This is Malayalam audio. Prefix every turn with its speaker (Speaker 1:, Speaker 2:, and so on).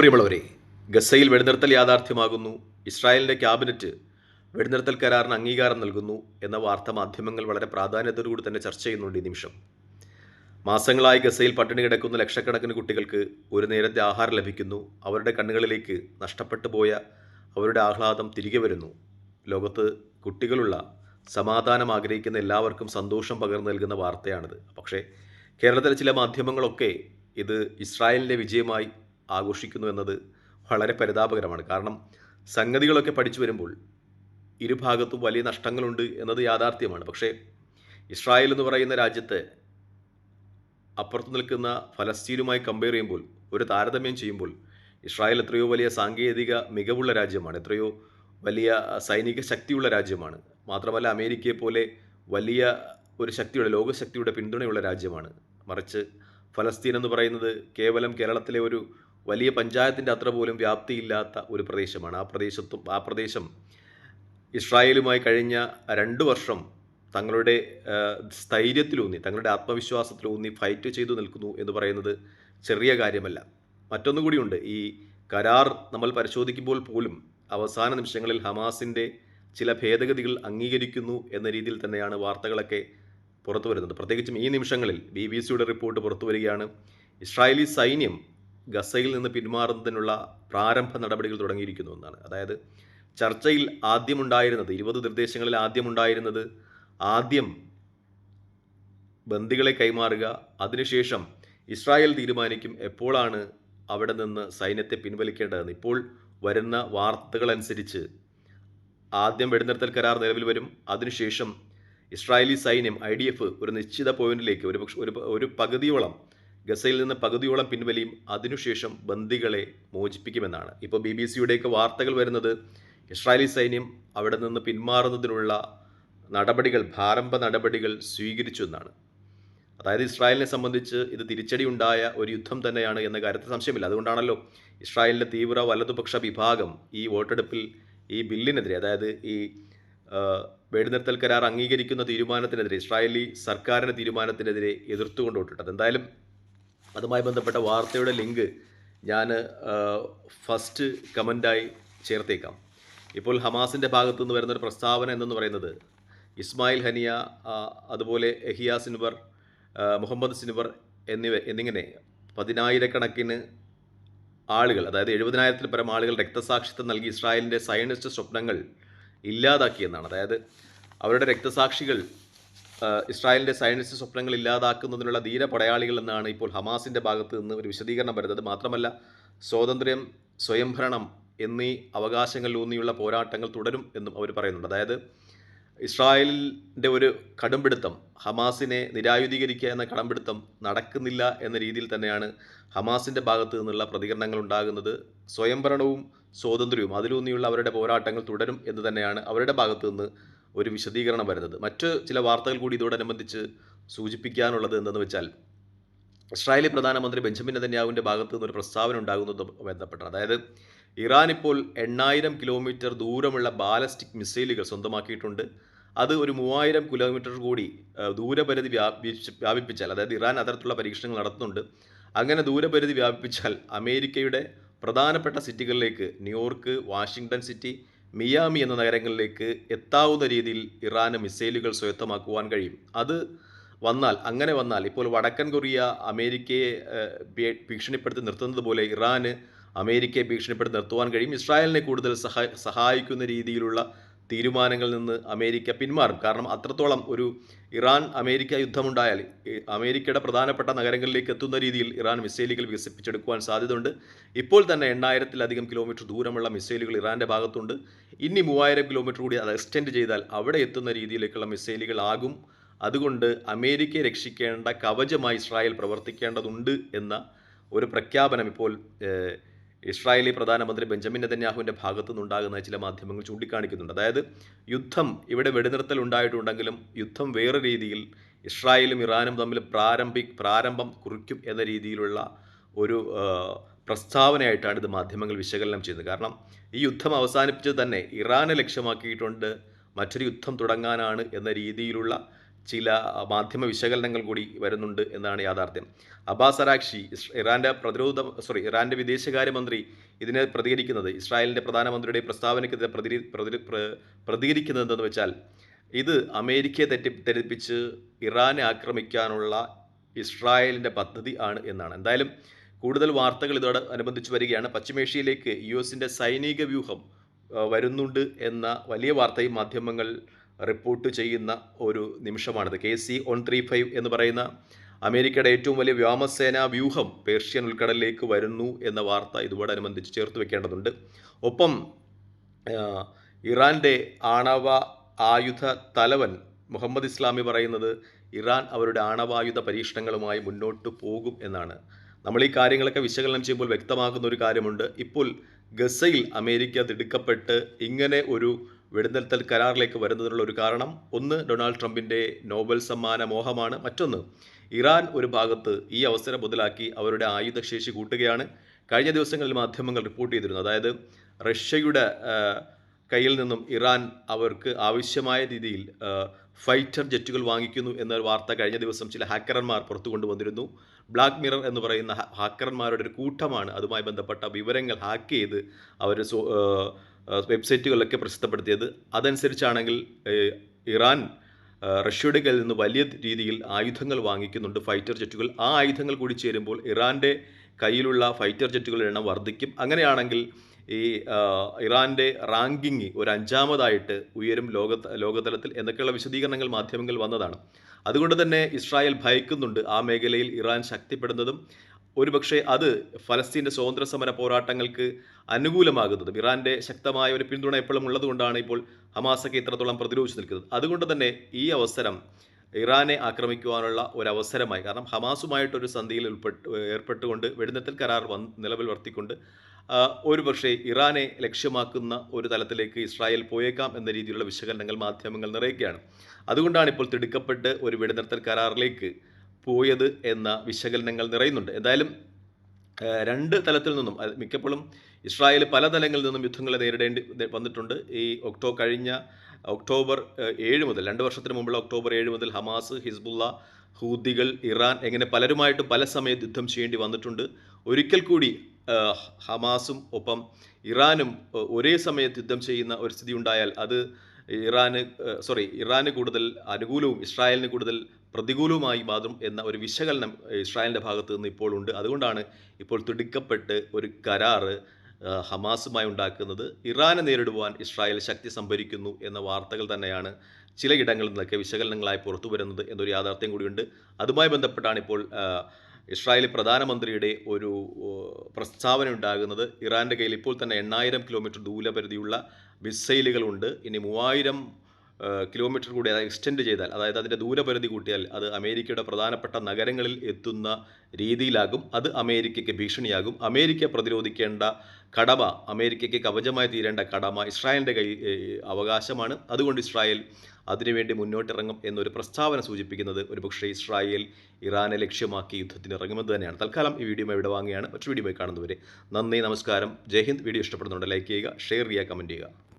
Speaker 1: പ്രിയമുള്ളവരെ ഗസയിൽ വെടിനിർത്തൽ യാഥാർത്ഥ്യമാകുന്നു. ഇസ്രായേലിന്റെ ക്യാബിനറ്റ് വെടിനിർത്തൽ കരാറിന് അംഗീകാരം നൽകുന്നു എന്ന വാർത്ത മാധ്യമങ്ങൾ വളരെ പ്രാധാന്യത്തോടുകൂടി തന്നെ ചർച്ച ചെയ്യുന്നുണ്ട് ഈ നിമിഷം. മാസങ്ങളായി ഗസയിൽ പട്ടിണി കിടക്കുന്ന ലക്ഷക്കണക്കിന് കുട്ടികൾക്ക് ഒരു നേരത്തെ ആഹാരം ലഭിക്കുന്നു. അവരുടെ കണ്ണുകളിലേക്ക് നഷ്ടപ്പെട്ടു പോയ അവരുടെ ആഹ്ലാദം തിരികെ വരുന്നു. ലോകത്ത് കുട്ടികളുള്ള സമാധാനം ആഗ്രഹിക്കുന്ന എല്ലാവർക്കും സന്തോഷം പകർന്നു നൽകുന്ന വാർത്തയാണിത്. പക്ഷേ കേരളത്തിലെ ചില മാധ്യമങ്ങളൊക്കെ ഇത് ഇസ്രായേലിന്റെ വിജയമായി ആഘോഷിക്കുന്നു എന്നത് വളരെ പരിതാപകരമാണ്. കാരണം സംഗതികളൊക്കെ പഠിച്ചു വരുമ്പോൾ ഇരുഭാഗത്തും വലിയ നഷ്ടങ്ങളുണ്ട് എന്നത് യാഥാർത്ഥ്യമാണ്. പക്ഷേ ഇസ്രായേൽ എന്ന് പറയുന്ന രാജ്യത്തെ അപ്പുറത്ത് നിൽക്കുന്ന ഫലസ്തീനുമായി കമ്പയർ ചെയ്യുമ്പോൾ ഒരു താരതമ്യം ചെയ്യുമ്പോൾ ഇസ്രായേൽ എത്രയോ വലിയ സാങ്കേതിക മികവുള്ള രാജ്യമാണ്. എത്രയോ വലിയ സൈനിക ശക്തിയുള്ള രാജ്യമാണ്. മാത്രമല്ല അമേരിക്കയെ പോലെ വലിയ ഒരു ശക്തിയുടെ ലോകശക്തിയുടെ പിന്തുണയുള്ള രാജ്യമാണ്. മറിച്ച് ഫലസ്തീൻ എന്ന് പറയുന്നത് കേവലം കേരളത്തിലെ ഒരു വലിയ പഞ്ചായത്തിന്റെ അത്ര പോലും വ്യാപ്തിയില്ലാത്ത ഒരു പ്രദേശമാണ്. ആ പ്രദേശത്തും ആ പ്രദേശം ഇസ്രായേലുമായി കഴിഞ്ഞ രണ്ട് വർഷം തങ്ങളുടെ സ്ഥൈര്യത്തിലൂന്നി തങ്ങളുടെ ആത്മവിശ്വാസത്തിലൂന്നി ഫൈറ്റ് ചെയ്തു നിൽക്കുന്നു എന്ന് പറയുന്നത് ചെറിയ കാര്യമല്ല. മറ്റൊന്നുകൂടിയുണ്ട് ഈ കരാർ നമ്മൾ പരിശോധിക്കുമ്പോൾ പോലും അവസാന നിമിഷങ്ങളിൽ ഹമാസിന്റെ ചില ഭേദഗതികൾ അംഗീകരിക്കുന്നു എന്ന രീതിയിൽ തന്നെയാണ് വാർത്തകളൊക്കെ പുറത്തു വരുന്നത് പ്രത്യേകിച്ചും ഈ നിമിഷങ്ങളിൽ ബി ബി സിയുടെ റിപ്പോർട്ട് പുറത്തു വരികയാണ് ഇസ്രായേലി സൈന്യം ഗസയിൽ നിന്ന് പിന്മാറുന്നതിനുള്ള പ്രാരംഭ നടപടികൾ തുടങ്ങിയിരിക്കുന്നു എന്നാണ്. അതായത് ചർച്ചയിൽ ആദ്യമുണ്ടായിരുന്നത് ഇരുപത് നിർദ്ദേശങ്ങളിൽ ആദ്യമുണ്ടായിരുന്നത് ആദ്യം ബന്ദികളെ കൈമാറുക അതിനുശേഷം ഇസ്രായേൽ തീരുമാനിക്കും എപ്പോഴാണ് അവിടെ നിന്ന് സൈന്യത്തെ പിൻവലിക്കേണ്ടതെന്ന്. ഇപ്പോൾ വരുന്ന വാർത്തകളനുസരിച്ച് ആദ്യം വെടിനിർത്തൽ കരാർ നിലവിൽ വരും അതിനുശേഷം ഇസ്രായേലി സൈന്യം ഐ ഡി എഫ് ഒരു നിശ്ചിത പോയിന്റിലേക്ക് ഒരു പക്ഷെ ഒരു ഒരു പകുതിയോളം ഗസയിൽ നിന്ന് പകുതിയോളം പിൻവലിയും അതിനുശേഷം ബന്ദികളെ മോചിപ്പിക്കുമെന്നാണ്. ഇപ്പോൾ ബി ബി സിയുടെയൊക്കെ വാർത്തകൾ വരുന്നത് ഇസ്രായേലി സൈന്യം അവിടെ നിന്ന് പിന്മാറുന്നതിനുള്ള നടപടികൾ പ്രാരംഭ നടപടികൾ സ്വീകരിച്ചു എന്നാണ്. അതായത് ഇസ്രായേലിനെ സംബന്ധിച്ച് ഇത് തിരിച്ചടി ഉണ്ടായ ഒരു യുദ്ധം തന്നെയാണ് എന്ന കാര്യത്തിൽ സംശയമില്ല. അതുകൊണ്ടാണല്ലോ ഇസ്രായേലിന്റെ തീവ്ര വലതുപക്ഷ വിഭാഗം ഈ വോട്ടെടുപ്പിൽ ഈ ബില്ലിനെതിരെ അതായത് ഈ വെടിനിർത്തൽ കരാർ അംഗീകരിക്കുന്ന തീരുമാനത്തിനെതിരെ ഇസ്രായേലി സർക്കാരിന്റെ തീരുമാനത്തിനെതിരെ എതിർത്തുകൊണ്ട് വോട്ടിട്ടത് എന്തായാലും അതുമായി ബന്ധപ്പെട്ട വാർത്തയുടെ ലിങ്ക് ഞാൻ ഫസ്റ്റ് കമന്റായി ചേർത്തേക്കാം. ഇപ്പോൾ ഹമാസിന്റെ ഭാഗത്തു നിന്ന് വരുന്നൊരു പ്രസ്താവന എന്നു പറയുന്നത്? ഇസ്മായിൽ ഹനിയ അതുപോലെ എഹിയ സിൻവർ മുഹമ്മദ് സിൻവർ എന്നിവ എന്നിങ്ങനെ പതിനായിരക്കണക്കിന് ആളുകൾ അതായത് എഴുപതിനായിരത്തിൽ പരം ആളുകൾ രക്തസാക്ഷിത്വം നൽകി ഇസ്രായേലിന്റെ സയനിസ്റ്റ് സ്വപ്നങ്ങൾ ഇല്ലാതാക്കിയെന്നാണ്. അതായത് അവരുടെ രക്തസാക്ഷികൾ ഇസ്രായേലിന്റെ സയനിസ്റ്റ് സ്വപ്നങ്ങൾ ഇല്ലാതാക്കുന്നതിനുള്ള ധീര പടയാളികൾ എന്നാണ് ഇപ്പോൾ ഹമാസിന്റെ ഭാഗത്ത് നിന്ന് ഒരു വിശദീകരണം വരുന്നത്. മാത്രമല്ല സ്വാതന്ത്ര്യം സ്വയംഭരണം എന്നീ അവകാശങ്ങളിലൂന്നിയുള്ള പോരാട്ടങ്ങൾ തുടരും എന്നും അവർ പറയുന്നുണ്ട്. അതായത് ഇസ്രായേലിന്റെ ഒരു കടുംപിടുത്തം ഹമാസിനെ നിരായുധീകരിക്കുക എന്ന കടമ്പിടുത്തം നടക്കുന്നില്ല എന്ന രീതിയിൽ തന്നെയാണ് ഹമാസിന്റെ ഭാഗത്തു നിന്നുള്ള പ്രതികരണങ്ങൾ ഉണ്ടാകുന്നത്. സ്വയംഭരണവും സ്വാതന്ത്ര്യവും അതിലൂന്നിയുള്ള അവരുടെ പോരാട്ടങ്ങൾ തുടരും എന്ന് തന്നെയാണ് അവരുടെ ഭാഗത്തു നിന്ന് ഒരു വിശദീകരണം വരുന്നത്. മറ്റ് ചില വാർത്തകൾ കൂടി ഇതോടനുബന്ധിച്ച് സൂചിപ്പിക്കാനുള്ളത് എന്തെന്ന് വെച്ചാൽ ഇസ്രായേലി പ്രധാനമന്ത്രി ബെഞ്ചമിൻ നെതന്യാവിന്റെ ഭാഗത്തു നിന്ന് ഒരു പ്രസ്താവന ഉണ്ടാകുന്നത് ബന്ധപ്പെട്ട് അതായത് ഇറാൻ ഇപ്പോൾ എണ്ണായിരം കിലോമീറ്റർ ദൂരമുള്ള ബാലസ്റ്റിക് മിസൈലുകൾ സ്വന്തമാക്കിയിട്ടുണ്ട്. അത് ഒരു മൂവായിരം കിലോമീറ്റർ കൂടി ദൂരപരിധി വ്യാപിപ്പിച്ചാൽ അതായത് ഇറാൻ അത്തരത്തിലുള്ള പരീക്ഷണങ്ങൾ നടത്തുന്നുണ്ട്. അങ്ങനെ ദൂരപരിധി വ്യാപിപ്പിച്ചാൽ അമേരിക്കയുടെ പ്രധാനപ്പെട്ട സിറ്റികളിലേക്ക് New York Washington city Miami എന്ന നഗരങ്ങളിലേക്ക് എത്താവുന്ന രീതിയിൽ ഇറാന് മിസൈലുകൾ സ്വയത്തമാക്കുവാൻ കഴിയും. അത് വന്നാൽ അങ്ങനെ വന്നാൽ ഇപ്പോൾ വടക്കൻ കൊറിയ അമേരിക്കയെ ഭീഷണിപ്പെടുത്തി നിർത്തുന്നത് പോലെ ഇറാന് അമേരിക്കയെ ഭീഷണിപ്പെടുത്തി നിർത്തുവാൻ കഴിയും. ഇസ്രായേലിനെ കൂടുതൽ സഹായിക്കുന്ന രീതിയിലുള്ള തീരുമാനങ്ങളിൽ നിന്ന് അമേരിക്ക പിന്മാറും. കാരണം അത്രത്തോളം ഒരു ഇറാൻ അമേരിക്ക യുദ്ധമുണ്ടായാൽ അമേരിക്കയുടെ പ്രധാനപ്പെട്ട നഗരങ്ങളിലേക്ക് എത്തുന്ന രീതിയിൽ ഇറാൻ മിസൈലുകൾ വികസിപ്പിച്ചെടുക്കുവാൻ സാധ്യതയുണ്ട്. ഇപ്പോൾ തന്നെ എണ്ണായിരത്തിലധികം കിലോമീറ്റർ ദൂരമുള്ള മിസൈലുകൾ ഇറാന്റെ ഭാഗത്തുണ്ട്. ഇനി മൂവായിരം കിലോമീറ്റർ കൂടി അത് എക്സ്റ്റെൻഡ് ചെയ്താൽ അവിടെ എത്തുന്ന രീതിയിലേക്കുള്ള മിസൈലുകളാകും. അതുകൊണ്ട് അമേരിക്കയെ രക്ഷിക്കേണ്ട കവചമായി ഇസ്രായേൽ പ്രവർത്തിക്കേണ്ടതുണ്ട് എന്ന ഒരു പ്രഖ്യാപനം ഇപ്പോൾ ഇസ്രായേലി പ്രധാനമന്ത്രി ബെഞ്ചമിൻ നെതന്യാഹുവിന്റെ ഭാഗത്തു നിന്നുണ്ടാകുന്ന ചില മാധ്യമങ്ങൾ ചൂണ്ടിക്കാണിക്കുന്നുണ്ട്. അതായത് യുദ്ധം ഇവിടെ വെടിനിർത്തൽ ഉണ്ടായിട്ടുണ്ടെങ്കിലും യുദ്ധം വേറെ രീതിയിൽ ഇസ്രായേലും ഇറാനും തമ്മിൽ പ്രാരംഭി പ്രാരംഭം കുറിക്കും എന്ന രീതിയിലുള്ള ഒരു പ്രസ്താവനയായിട്ടാണ് ഇത് മാധ്യമങ്ങൾ വിശകലനം ചെയ്യുന്നത്. കാരണം ഈ യുദ്ധം അവസാനിപ്പിച്ചത് തന്നെ ഇറാനെ ലക്ഷ്യമാക്കിയിട്ടുണ്ട്. മറ്റൊരു യുദ്ധം തുടങ്ങാനാണ് എന്ന രീതിയിലുള്ള ചില മാധ്യമ വിശകലനങ്ങൾ കൂടി വരുന്നുണ്ട് എന്നാണ് യാഥാർത്ഥ്യം. അബ്ബാസ് അറാക്ഷി ഇറാന്റെ പ്രതിരോധ സോറി ഇറാന്റെ വിദേശകാര്യമന്ത്രി ഇതിനെ പ്രതികരിക്കുന്നത് ഇസ്രായേലിന്റെ പ്രധാനമന്ത്രിയുടെ പ്രസ്താവനയ്ക്കെതിരെ പ്രതി പ്രതി പ്ര- പ്രതികരിക്കുന്നത് എന്തെന്ന് വെച്ചാൽ ഇത് അമേരിക്കയെ തെറ്റി തെറ്റിപ്പിച്ച് ഇറാനെ ആക്രമിക്കാനുള്ള ഇസ്രായേലിന്റെ പദ്ധതി ആണ് എന്നാണ്. എന്തായാലും കൂടുതൽ വാർത്തകൾ ഇതോട് അനുബന്ധിച്ച് വരികയാണ്. പശ്ചിമേഷ്യയിലേക്ക് യു എസിന്റെ സൈനിക വ്യൂഹം വരുന്നുണ്ട് എന്ന വലിയ വാർത്തയും മാധ്യമങ്ങൾ റിപ്പോർട്ട് ചെയ്യുന്ന ഒരു നിമിഷമാണിത്. K C one three five എന്ന് പറയുന്ന അമേരിക്കയുടെ ഏറ്റവും വലിയ വ്യോമസേനാ വ്യൂഹം പേർഷ്യൻ ഉൾക്കടലിലേക്ക് വരുന്നു എന്ന വാർത്ത ഇതോടനുബന്ധിച്ച് ചേർത്ത് വെക്കേണ്ടതുണ്ട്. ഒപ്പം ഇറാന്റെ ആണവ ആയുധ തലവൻ മുഹമ്മദ് ഇസ്ലാമി പറയുന്നത് ഇറാൻ അവരുടെ ആണവായുധ പരീക്ഷണങ്ങളുമായി മുന്നോട്ട് പോകും എന്നാണ്. നമ്മൾ ഈ കാര്യങ്ങളൊക്കെ വിശകലനം ചെയ്യുമ്പോൾ വ്യക്തമാക്കുന്ന ഒരു കാര്യമുണ്ട്. ഇപ്പോൾ ഗസയിൽ അമേരിക്ക തിടുക്കപ്പെട്ട് ഇങ്ങനെ ഒരു വെടിനിർത്തൽ കരാറിലേക്ക് വരുന്നതിനുള്ള ഒരു കാരണം. ഒന്ന് ഡൊണാൾഡ് ട്രംപിന്റെ നോബൽ സമ്മാന മോഹമാണ്. മറ്റൊന്ന് ഇറാൻ ഒരു ഭാഗത്ത് ഈ അവസരം മുതലാക്കി അവരുടെ ആയുധശേഷി കൂട്ടുകയാണ്. കഴിഞ്ഞ ദിവസങ്ങളിൽ മാധ്യമങ്ങൾ റിപ്പോർട്ട് ചെയ്തിരുന്നു. അതായത് റഷ്യയുടെ കയ്യിൽ നിന്നും ഇറാൻ അവർക്ക് ആവശ്യമായ രീതിയിൽ ഫൈറ്റർ ജെറ്റുകൾ വാങ്ങിക്കുന്നു എന്നൊരു വാർത്ത കഴിഞ്ഞ ദിവസം ചില ഹാക്കർമാർ പുറത്തു കൊണ്ടുവന്നിരുന്നു ബ്ലാക്ക് മിറർ എന്ന് പറയുന്ന ഹാക്കർമാരുടെ ഒരു കൂട്ടമാണ്. അതുമായി ബന്ധപ്പെട്ട വിവരങ്ങൾ ഹാക്ക് ചെയ്ത് അവർ വെബ്സൈറ്റുകളിലൊക്കെ പ്രസിദ്ധപ്പെടുത്തിയത്. അതനുസരിച്ചാണെങ്കിൽ ഇറാൻ റഷ്യയുടെ കയ്യിൽ നിന്ന് വലിയ രീതിയിൽ ആയുധങ്ങൾ വാങ്ങിക്കുന്നുണ്ട് ഫൈറ്റർ ജെറ്റുകൾ. ആ ആയുധങ്ങൾ കൂടി ചേരുമ്പോൾ ഇറാന്റെ കയ്യിലുള്ള ഫൈറ്റർ ജെറ്റുകളുടെ എണ്ണം വർദ്ധിക്കും. അങ്ങനെയാണെങ്കിൽ ഈ ഇറാന്റെ റാങ്കിങ് ഒരു അഞ്ചാമതായിട്ട് ഉയരും ലോക ലോകതലത്തിൽ എന്നൊക്കെയുള്ള വിശദീകരണങ്ങൾ മാധ്യമങ്ങൾ വന്നതാണ്. അതുകൊണ്ട് തന്നെ ഇസ്രായേൽ ഭയക്കുന്നുണ്ട് ആ മേഖലയിൽ ഇറാൻ ശക്തിപ്പെടുന്നതും ഒരുപക്ഷെ അത് ഫലസ്തീന്റെ സ്വാതന്ത്ര്യ സമര പോരാട്ടങ്ങൾക്ക് അനുകൂലമാകുന്നത്. ഇറാന്റെ ശക്തമായ ഒരു പിന്തുണ എപ്പോഴും ഉള്ളതുകൊണ്ടാണ് ഇപ്പോൾ ഹമാസൊക്കെ ഇത്രത്തോളം പ്രതിരോധിച്ച് നിൽക്കുന്നത്. അതുകൊണ്ട് തന്നെ ഈ അവസരം ഇറാനെ ആക്രമിക്കുവാനുള്ള ഒരു അവസരമായി കാരണം ഹമാസുമായിട്ടൊരു സന്ധിയിൽ ഉൾപ്പെട്ട് ഏർപ്പെട്ടുകൊണ്ട് വെടിനിർത്തൽ കരാർ വന്ന് നിലവിൽ വർത്തിക്കൊണ്ട് ഒരു പക്ഷേ ഇറാനെ ലക്ഷ്യമാക്കുന്ന ഒരു തലത്തിലേക്ക് ഇസ്രായേൽ പോയേക്കാം എന്ന രീതിയിലുള്ള വിശകലനങ്ങൾ മാധ്യമങ്ങൾ നിറയുകയാണ്. അതുകൊണ്ടാണ് ഇപ്പോൾ തിടുക്കപ്പെട്ട് ഒരു വെടിനിർത്തൽ കരാറിലേക്ക് പോയത് എന്ന വിശകലനങ്ങൾ നിറയുന്നുണ്ട്. എന്തായാലും രണ്ട് തലത്തിൽ നിന്നും മിക്കപ്പോഴും ഇസ്രായേൽ പല തലങ്ങളിൽ നിന്നും യുദ്ധങ്ങളെ നേരിടേണ്ടി വന്നിട്ടുണ്ട്. ഈ ഒക്ടോ കഴിഞ്ഞ ഒക്ടോബർ ഏഴ് മുതൽ രണ്ട് വർഷത്തിന് മുമ്പുള്ള ഒക്ടോബർ ഏഴ് മുതൽ ഹമാസ് ഹിസ്ബുള്ള ഹൂദികൾ ഇറാൻ എങ്ങനെ പലരുമായിട്ട് പല സമയത്ത് യുദ്ധം ചെയ്യേണ്ടി വന്നിട്ടുണ്ട്. ഒരിക്കൽ കൂടി ഹമാസും ഒപ്പം ഇറാനും ഒരേ സമയത്ത് യുദ്ധം ചെയ്യുന്ന ഒരു സ്ഥിതി ഉണ്ടായാൽ അത് ഇറാന് സോറി ഇറാന് കൂടുതൽ അനുകൂലവും ഇസ്രായേലിന് കൂടുതൽ പ്രതികൂലവുമായി മാറും എന്ന ഒരു വിശകലനം ഇസ്രായേലിന്റെ ഭാഗത്തു നിന്ന് ഇപ്പോൾ ഉണ്ട്. അതുകൊണ്ടാണ് ഇപ്പോൾ തിടുക്കപ്പെട്ട് ഒരു കരാറ് ഹമാസുമായി ഉണ്ടാക്കുന്നത്. ഇറാനെ നേരിടുവാൻ ഇസ്രായേൽ ശക്തി സംഭരിക്കുന്നു എന്ന വാർത്തകൾ തന്നെയാണ് ചിലയിടങ്ങളിൽ നിന്നൊക്കെ വിശകലനങ്ങളായി പുറത്തു വരുന്നത് എന്നൊരു യാഥാർത്ഥ്യം കൂടിയുണ്ട്. അതുമായി ബന്ധപ്പെട്ടാണ് ഇപ്പോൾ ഇസ്രായേൽ പ്രധാനമന്ത്രിയുടെ ഒരു പ്രസ്താവന ഉണ്ടാകുന്നത്. ഇറാന്റെ കയ്യിൽ ഇപ്പോൾ തന്നെ എണ്ണായിരം കിലോമീറ്റർ ദൂരപരിധിയുള്ള മിസൈലുകളുണ്ട്. ഇനി മൂവായിരം കിലോമീറ്റർ കൂടി അത് എക്സ്റ്റെൻഡ് ചെയ്താൽ അതായത് അതിന്റെ ദൂരപരിധി കൂട്ടിയാൽ അത് അമേരിക്കയുടെ പ്രധാനപ്പെട്ട നഗരങ്ങളിൽ എത്തുന്ന രീതിയിലാകും. അത് അമേരിക്കയ്ക്ക് ഭീഷണിയാകും. അമേരിക്ക പ്രതിരോധിക്കേണ്ട കടമ അമേരിക്കയ്ക്ക് കവചമായി തീരേണ്ട കടമ ഇസ്രായേലിന്റെ കൈ അവകാശമാണ്. അതുകൊണ്ട് ഇസ്രായേൽ അതിനുവേണ്ടി മുന്നോട്ടിറങ്ങും എന്നൊരു പ്രസ്താവന സൂചിപ്പിക്കുന്നത് ഒരുപക്ഷെ ഇസ്രായേൽ ഇറാനെ ലക്ഷ്യമാക്കി യുദ്ധത്തിന് ഇറങ്ങുമെന്ന് തന്നെയാണ്. തൽക്കാലം ഈ വീഡിയോ ഇവിടെ വാങ്ങുകയാണ്. മറ്റു വീഡിയോ കാണുന്നവരെ നന്ദി നമസ്കാരം. ജയ് ഹിന്ദ്. വീഡിയോ ഇഷ്ടപ്പെടുന്നുണ്ട് ലൈക്ക് ചെയ്യുക ഷെയർ ചെയ്യുക കമന്റ് ചെയ്യുക.